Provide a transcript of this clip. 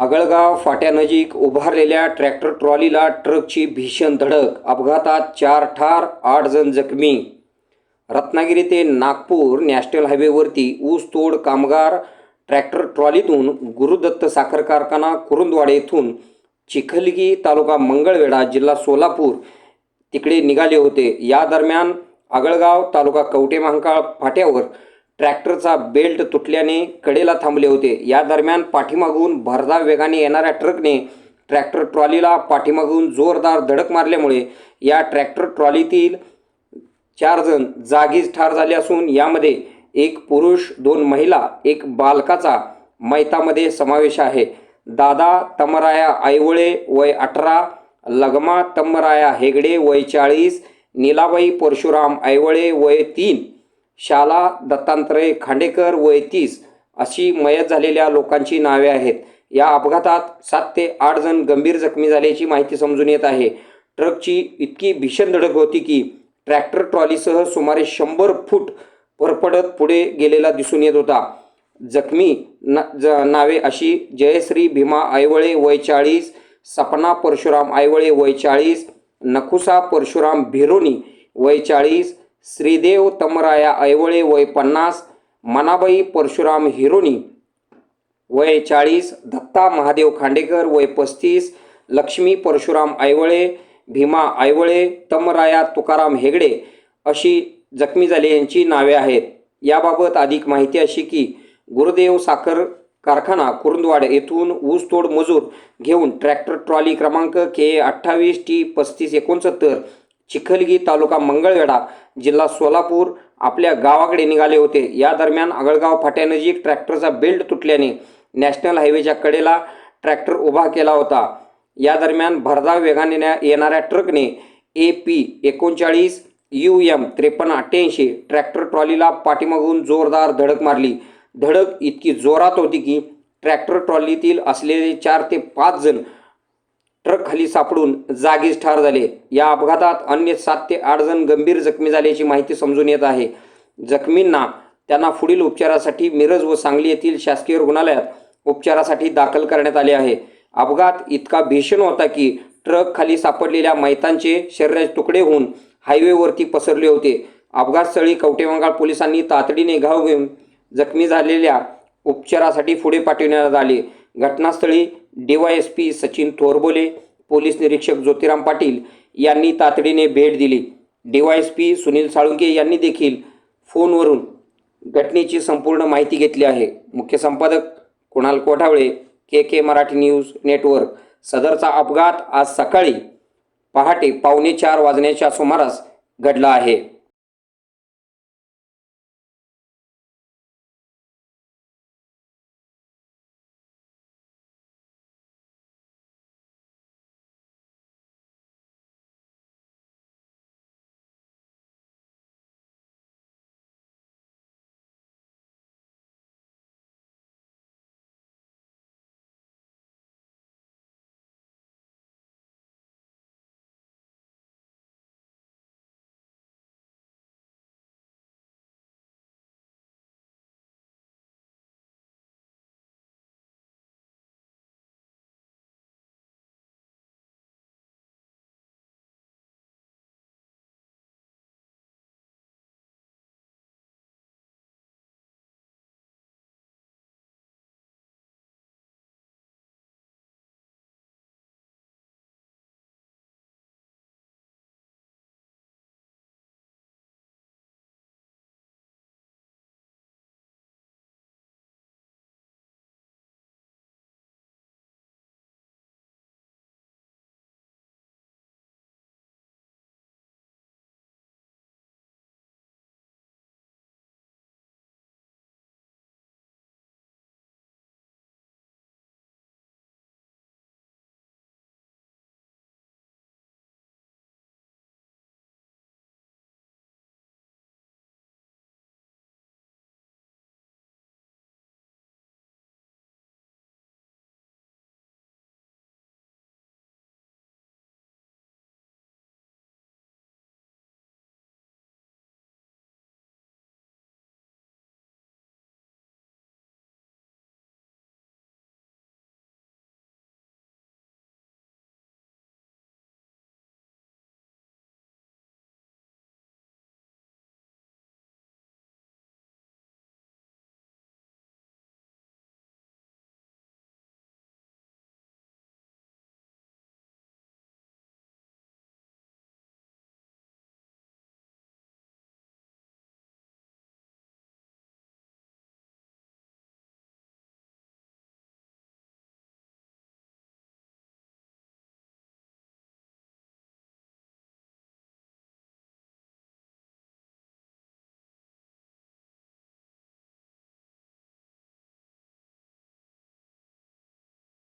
आगळगाव फाट्यानजीक उभारलेल्या ट्रॅक्टर ट्रॉलीला ट्रकची भीषण धडक. अपघातात चार ठार आठ जण जखमी. रत्नागिरी ते नागपूर नॅशनल हायवेवरती ऊसतोड कामगार ट्रॅक्टर ट्रॉलीतून गुरुदत्त साखर कारखाना कुरुंदवाडे येथून चिखलगी तालुका मंगळवेढा जिल्हा सोलापूर तिकडे निघाले होते. या दरम्यान आगळगाव तालुका कवटे महांकाळ फाट्यावर ट्रॅक्टरचा बेल्ट तुटल्याने कडेला थांबले होते. या दरम्यान पाठीमागून भरधाव वेगाने येणाऱ्या ट्रकने ट्रॅक्टर ट्रॉलीला पाठीमागून जोरदार धडक मारल्यामुळे या ट्रॅक्टर ट्रॉलीतील चार जण जागीच ठार झाले असून यामध्ये एक पुरुष दोन महिला एक बालकाचा मैतामध्ये समावेश आहे. दादा तमराया आयवळे वय अठरा लगमा तमराया हेगडे वय चाळीस नीलाबाई परशुराम आयवळे वय तीन शाला दत्तात्रय खांडेकर वय तीस अशी मयत झालेल्या लोकांची नावे आहेत. या अपघातात सात ते आठ जण गंभीर जखमी झाल्याची माहिती समजून येत आहे. ट्रकची इतकी भीषण धडक होती की ट्रॅक्टर ट्रॉलीसह सुमारे शंभर फूट परपडत पुढे गेलेला दिसून येत होता. जखमी न ज नावे अशी जयश्री भीमा आयवळे वय चाळीस सपना परशुराम आयवळे वय चाळीस नकुसा परशुराम भिरोनी वय चाळीस श्रीदेव तमराया ऐवळे वय पन्नास मनाबाई परशुराम हिरोनी वय चाळीस दत्ता महादेव खांडेकर वय पस्तीस लक्ष्मी परशुराम ऐवळे भीमा ऐवळे तमराया तुकाराम हेगडे अशी जखमी झाले यांची नावे आहेत. याबाबत अधिक माहिती अशी की गुरुदेव साखर कारखाना कुरुंदवाड येथून ऊसतोड मजूर घेऊन ट्रॅक्टर ट्रॉली क्रमांक के अठ्ठावीस टी पस्तीस एकोणसत्तर चिखलगी तालुका मंगळवेढा जिल्हा सोलापूर आपल्या गावाकडे निघाले होते. या दरम्यान आगळगाव फाट्यानजीक ट्रॅक्टरचा बेल्ट तुटल्याने नॅशनल हायवेच्या कडेला ट्रॅक्टर उभा केला होता. या दरम्यान भरधाव वेगाने न्या- येणाऱ्या ट्रकने ए पी एकोणचाळीस यू एम त्रेपन्न अठ्ठ्याऐंशी ट्रॅक्टर ट्रॉलीला पाठीमागून जोरदार धडक मारली. धडक इतकी जोरात होती की ट्रॅक्टर ट्रॉलीतील असलेले चार ते पाच जण ट्रक खाली सापडून जागीच ठार झाले. या अपघातात अन्य सात ते आठ जण गंभीर जखमी झाल्याची माहिती समजून येत आहे. जखमींना त्यांना पुढील उपचारासाठी मिरज व सांगली येथील शासकीय रुग्णालयात उपचारासाठी दाखल करण्यात आले आहे. अपघात इतका भीषण होता की ट्रक खाली सापडलेल्या मैतांचे शरीराचे तुकडे होऊन हायवेवरती पसरले होते. अपघातस्थळी कवटेमंगाळ पोलिसांनी तातडीने घाव घेऊन जखमी झालेल्या उपचारासाठी पुढे पाठविण्यात आले. घटनास्थळी डीवायएसपी सचिन थोरबोले पोलीस निरीक्षक ज्योतिराम पाटील यांनी तातडीने भेट दिली. डीवायएसपी सुनील साळुंके यांनी देखील फोनवरून घटनेची संपूर्ण माहिती घेतली आहे. मुख्य संपादक Kunal Kothawale K K Marathi news network. सदरचा अपघात आज सकाळी पहाटे पावणे चार वाजण्याच्या सुमारास घडला आहे.